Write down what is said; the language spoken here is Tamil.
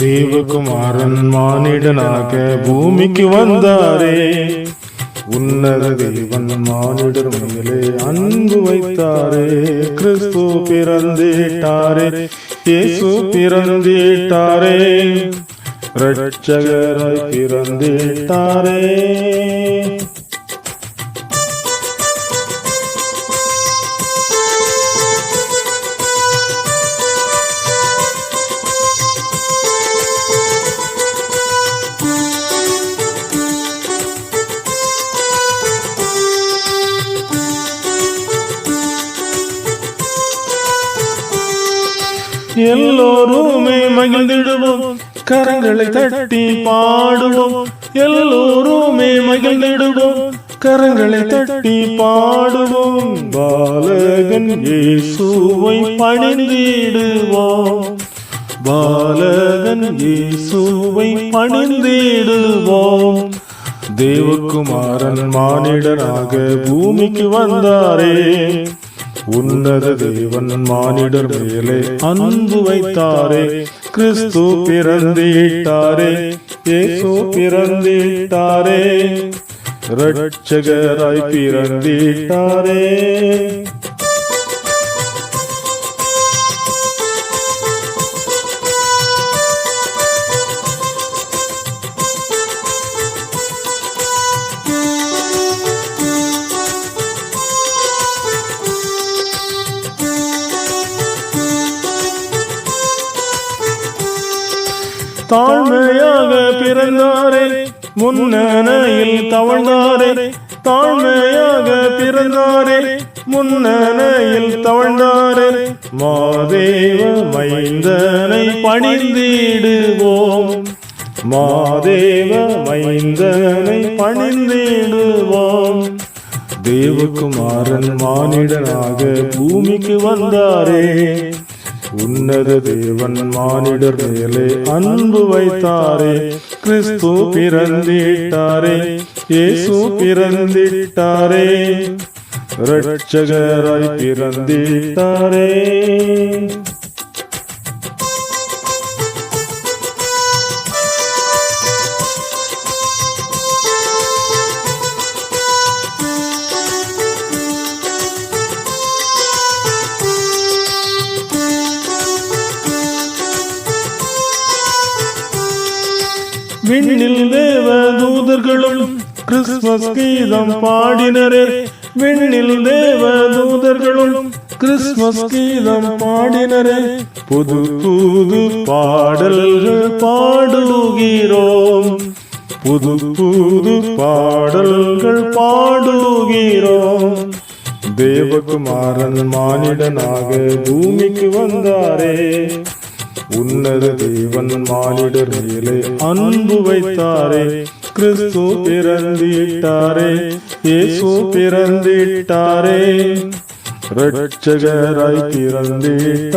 தேவகுமாரன் மானிடனாக பூமிக்கு வந்தாரே. உன்னத தேவன் மானிடர் மேலே அன்பு வைத்தாரே. கிறிஸ்து பிறந்தேட்டாரே. இயேசு பிறந்தேட்டாரே. ரட்சகராய் பிறந்தேட்டாரே. எல்லோருமே மகிழ்ந்திடுவோம். கரங்களை தட்டி பாடுவோம். எல்லோருமே மகிழ்ந்திடுவோம். கரங்களை தட்டி பாடுவோம். பாலகன் இயேசுவை பணிந்திடுவோம். பாலகன் இயேசுவை பணிந்திடுவோம். தேவகுமாரன் மானிடனாக பூமிக்கு வந்தாரே. உன்னத தேவன் மானிடர் மேலே அன்பு வைத்தாரே கிறிஸ்து பிறந்திட்டாரே இயேசு பிறந்திட்டாரே ரட்சகராய் பிறந்திட்டாரே. தாழ்மையாக பிறந்தாரே முன்னணையில் தவழ்ந்தாரே. தாழ்மையாக பிறந்தாரே முன்னணையில் தவழ்ந்தாரே. மாதேவ மைந்தனை பணிந்திடுவோம். மாதேவ மைந்தனை பணிந்திடுவோம். தேவகுமாரன் மானிடனாக பூமிக்கு வந்தாரே. உன்னத தேவன் மானிடர் மேலே அன்பு வைத்தாரே கிறிஸ்து பிறந்திட்டாரே இயேசு பிறந்திட்டாரே ரட்சகராய் பிறந்திட்டாரே. விண்ணில் தேவ தூதர்களும் கிறிஸ்துமஸ் கீதம் பாடினரே. விண்ணில் தேவ தூதர்களும் கிறிஸ்துமஸ் கீதம் பாடினரே. புது புது பாடல்கள் பாடுகிறோம். புது புது பாடல்கள் பாடுகிறோம். தேவகுமாரன் மானிடனாக பூமிக்கு வந்தாரே. உன்னத தேவன் மானிடர் மேலே அன்பு வைத்தாரே. கிறிஸ்து பிறந்திட்டாரே. இயேசு பிறந்திட்டாரே. ரட்சகராய் பிறந்திட்டாரே.